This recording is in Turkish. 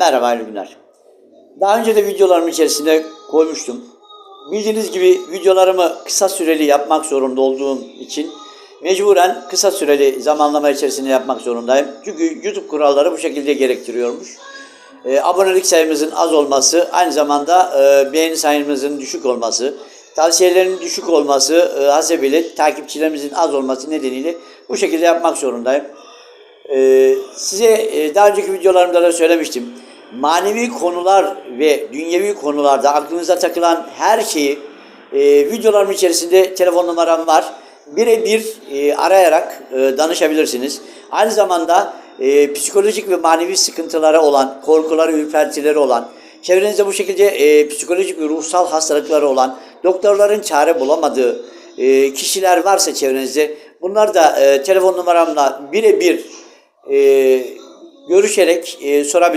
Merhaba, hayırlı günler. Daha önce de videolarımın içerisinde koymuştum. Bildiğiniz gibi videolarımı kısa süreli yapmak zorunda olduğum için mecburen kısa süreli zamanlama içerisinde yapmak zorundayım. Çünkü YouTube kuralları bu şekilde gerektiriyormuş. E, abonelik sayımızın az olması, aynı zamanda e, beğeni sayımızın düşük olması, tavsiyelerin düşük olması e, hasebiyle takipçilerimizin az olması nedeniyle bu şekilde yapmak zorundayım. Ee, size e, daha önceki videolarımda da söylemiştim. Manevi konular ve dünyevi konularda aklınıza takılan her şeyi e, videolarım içerisinde telefon numaram var. Birebir e, arayarak e, danışabilirsiniz. Aynı zamanda e, psikolojik ve manevi sıkıntıları olan, korkuları, ürpertileri olan, çevrenizde bu şekilde e, psikolojik ve ruhsal hastalıkları olan, doktorların çare bulamadığı e, kişiler varsa çevrenizde bunlar da e, telefon numaramla birebir e, görüşerek e, sorabilirsiniz.